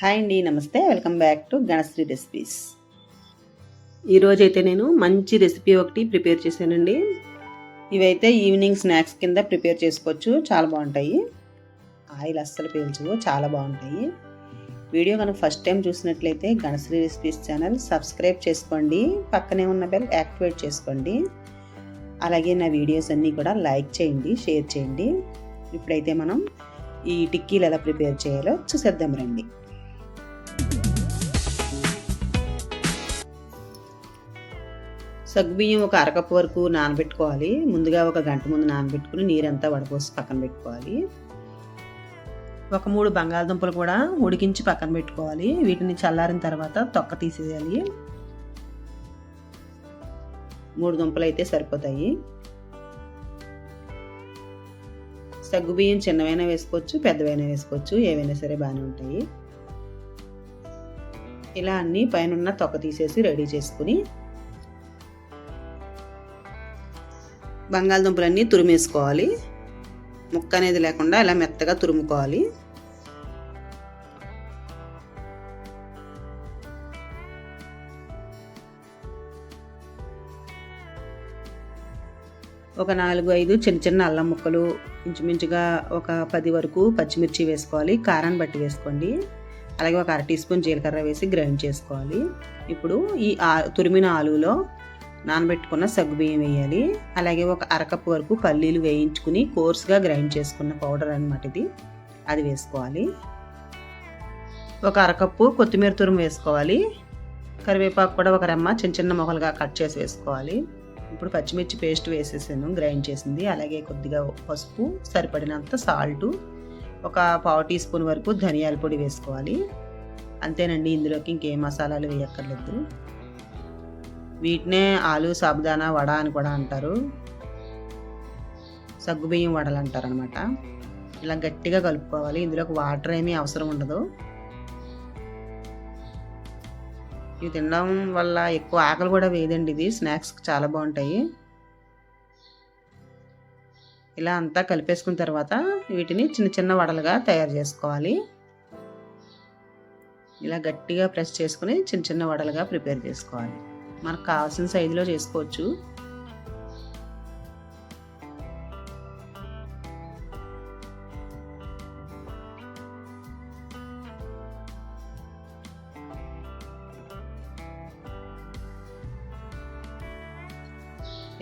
Hi అండి నమస్తే. Welcome back to Ganashree recipes. ఈరోజు అయితే నేను మంచి రెసిపీ ఒకటి ప్రిపేర్ చేశానండి. ఇవైతే ఈవినింగ్ స్నాక్స్ కింద ప్రిపేర్ చేసుకోవచ్చు. చాలా బాగుంటాయి. ఆయిల్ అస్సలు పీల్చవు. చాలా బాగుంటాయి. వీడియో కనుక ఫస్ట్ టైం చూసినట్లయితే గణశ్రీ రెసిపీస్ ఛానల్ సబ్స్క్రైబ్ చేసుకోండి. పక్కనే ఉన్న బెల్ యాక్టివేట్ చేసుకోండి. అలాగే నా వీడియోస్ అన్నీ కూడా లైక్ చేయండి షేర్ చేయండి. ఇప్పుడైతే మనం ఈ టిక్కీలు ఎలా ప్రిపేర్ చేయాలో చూసేద్దాం రండి. సగ్గుబియ్యం ఒక అరకప్పు వరకు నానబెట్టుకోవాలి. ముందుగా ఒక గంట ముందు నానబెట్టుకుని నీరంతా వడపోసి పక్కన పెట్టుకోవాలి. ఒక మూడు బంగాళదుంపలు కూడా ఉడికించి పక్కన పెట్టుకోవాలి. వీటిని చల్లారిన తర్వాత తొక్క తీసేయాలి. మూడు దుంపలు అయితే సరిపోతాయి. సగ్గుబియ్యం చిన్నవైనా వేసుకోవచ్చు పెద్దవైనా వేసుకోవచ్చు ఏవైనా సరే బాగానే ఉంటాయి. ఇలా అన్నీ పైన తొక్క తీసేసి రెడీ చేసుకుని బంగాళదుంపలన్నీ తురిమేసుకోవాలి. ముక్క అనేది లేకుండా ఇలా మెత్తగా తురుముకోవాలి. ఒక నాలుగు ఐదు చిన్న చిన్న అల్లం ముక్కలు ఇంచుమించుగా ఒక పది వరకు పచ్చిమిర్చి వేసుకోవాలి. కారాన్ని బట్టి వేసుకోండి. అలాగే ఒక అర టీ స్పూన్ జీలకర్ర వేసి గ్రైండ్ చేసుకోవాలి. ఇప్పుడు ఈ ఆ తురిమిన ఆలులో నానబెట్టుకున్న సగ్గుబియ్యం వేయాలి. అలాగే ఒక అరకప్పు వరకు పల్లీలు వేయించుకుని కోర్స్గా గ్రైండ్ చేసుకున్న పౌడర్ అనమాట ఇది. అది వేసుకోవాలి. ఒక అరకప్పు కొత్తిమీర తురుము వేసుకోవాలి. కరివేపాకు కూడా ఒక రెమ్మ చిన్న చిన్న మొగలుగా కట్ చేసి వేసుకోవాలి. ఇప్పుడు పచ్చిమిర్చి పేస్ట్ వేసేసాను గ్రైండ్ చేసింది. అలాగే కొద్దిగా పసుపు సరిపడినంత సాల్టు ఒక పావు టీ స్పూన్ వరకు ధనియాల పొడి వేసుకోవాలి. అంతేనండి ఇందులోకి ఇంకే మసాలాలు వేయక్కర్లేదు. వీటినే ఆలు సాబుదానా వడ అని కూడా అంటారు. సగ్గుబియ్యం వడలు అంటారు అనమాట ఇలా గట్టిగా కలుపుకోవాలి. ఇందులోకి వాటర్ ఏమీ అవసరం ఉండదు. ఇవి తినడం వల్ల ఎక్కువ ఆకలి కూడా వేదండి ఇది. స్నాక్స్ చాలా బాగుంటాయి. ఇలా అంతా కలిపేసుకున్న తర్వాత వీటిని చిన్న చిన్న వడలుగా తయారు చేసుకోవాలి. ఇలా గట్టిగా ప్రెస్ చేసుకుని చిన్న చిన్న వడలుగా ప్రిపేర్ చేసుకోవాలి. మనకు కావాల్సిన సైజులో చేసుకోవచ్చు.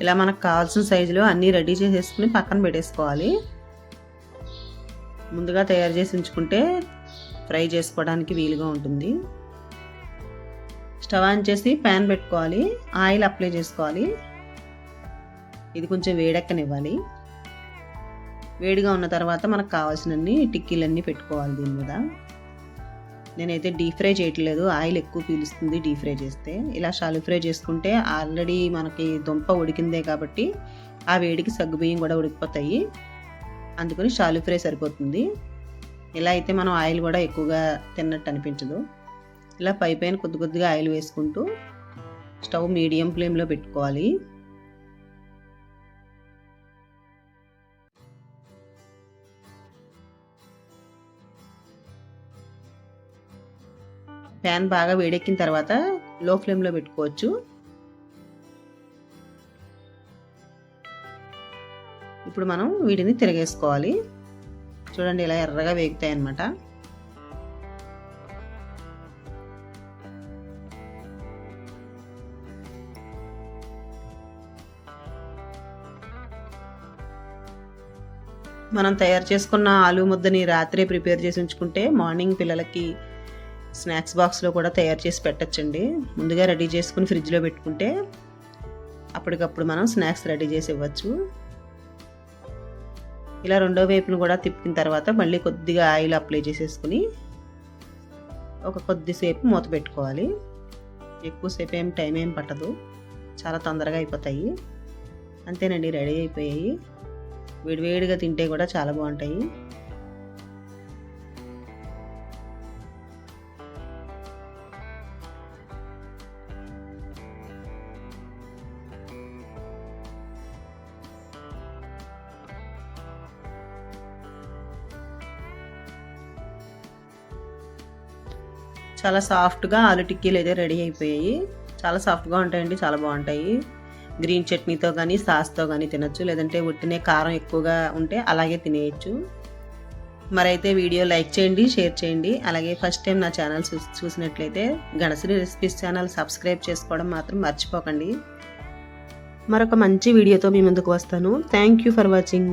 ఇలా మనకు కావాల్సిన సైజులో అన్నీ రెడీ చేసేసుకుని పక్కన పెట్టేసుకోవాలి. ముందుగా తయారు చేసి ఉంచుకుంటే ఫ్రై చేసుకోవడానికి వీలుగా ఉంటుంది. స్టవ్ ఆన్ చేసి ప్యాన్ పెట్టుకోవాలి. ఆయిల్ అప్లై చేసుకోవాలి. ఇది కొంచెం వేడెక్కనివ్వాలి. వేడిగా ఉన్న తర్వాత మనకు కావాల్సినన్ని టిక్కీలన్నీ పెట్టుకోవాలి దీని మీద. నేనైతే డీప్ ఫ్రై చేయట్లేదు. ఆయిల్ ఎక్కువ పీలుస్తుంది డీప్ ఫ్రై చేస్తే. ఇలా షాలు ఫ్రై చేసుకుంటే ఆల్రెడీ మనకి దుంప ఉడికిందే కాబట్టి ఆ వేడికి సగ్గుబియ్యం కూడా ఉడికిపోతాయి. అందుకని షాలు ఫ్రై సరిపోతుంది. ఇలా అయితే మనం ఆయిల్ కూడా ఎక్కువగా తిన్నట్టు అనిపించదు. ఇలా పై పైన కొద్ది కొద్దిగా ఆయిల్ వేసుకుంటూ స్టవ్ మీడియం ఫ్లేమ్లో పెట్టుకోవాలి. ప్యాన్ బాగా వేడెక్కిన తర్వాత లో ఫ్లేమ్లో పెట్టుకోవచ్చు. ఇప్పుడు మనం వీటిని తిరగేసుకోవాలి. చూడండి ఇలా ఎర్రగా వేగుతాయి అన్నమాట మనం తయారు చేసుకున్న ఆలు ముద్దని రాత్రే ప్రిపేర్ చేసి ఉంచుకుంటే మార్నింగ్ పిల్లలకి స్నాక్స్ బాక్స్లో కూడా తయారు చేసి పెట్టచ్చండి. ముందుగా రెడీ చేసుకుని ఫ్రిడ్జ్లో పెట్టుకుంటే అప్పటికప్పుడు మనం స్నాక్స్ రెడీ చేసి ఇవ్వచ్చు. ఇలా రెండో వైపును కూడా తిప్పిన తర్వాత మళ్ళీ కొద్దిగా ఆయిల్ అప్లై చేసేసుకుని ఒక కొద్దిసేపు మూత పెట్టుకోవాలి. ఎక్కువసేపు ఏం టైం ఏం పట్టదు. చాలా తొందరగా అయిపోతాయి. అంతేనండి రెడీ అయిపోయాయి. వేడివేడిగా తింటే కూడా చాలా బాగుంటాయి. చాలా సాఫ్ట్గా ఆలు టిక్కీలు అయితే రెడీ అయిపోయాయి. చాలా సాఫ్ట్గా ఉంటాయండి చాలా బాగుంటాయి. గ్రీన్ చట్నీతో కానీ సాస్తో కానీ తినచ్చు. లేదంటే ఉట్టినే కారం ఎక్కువగా ఉంటే అలాగే తినేయచ్చు. మరైతే వీడియో లైక్ చేయండి షేర్ చేయండి. అలాగే ఫస్ట్ టైం నా ఛానల్ చూసినట్లయితే గణశ్రీ రెసిపీస్ ఛానల్ సబ్స్క్రైబ్ చేసుకోవడం మాత్రం మర్చిపోకండి. మరొక మంచి వీడియోతో మీ ముందుకు వస్తాను. Thank you for watching.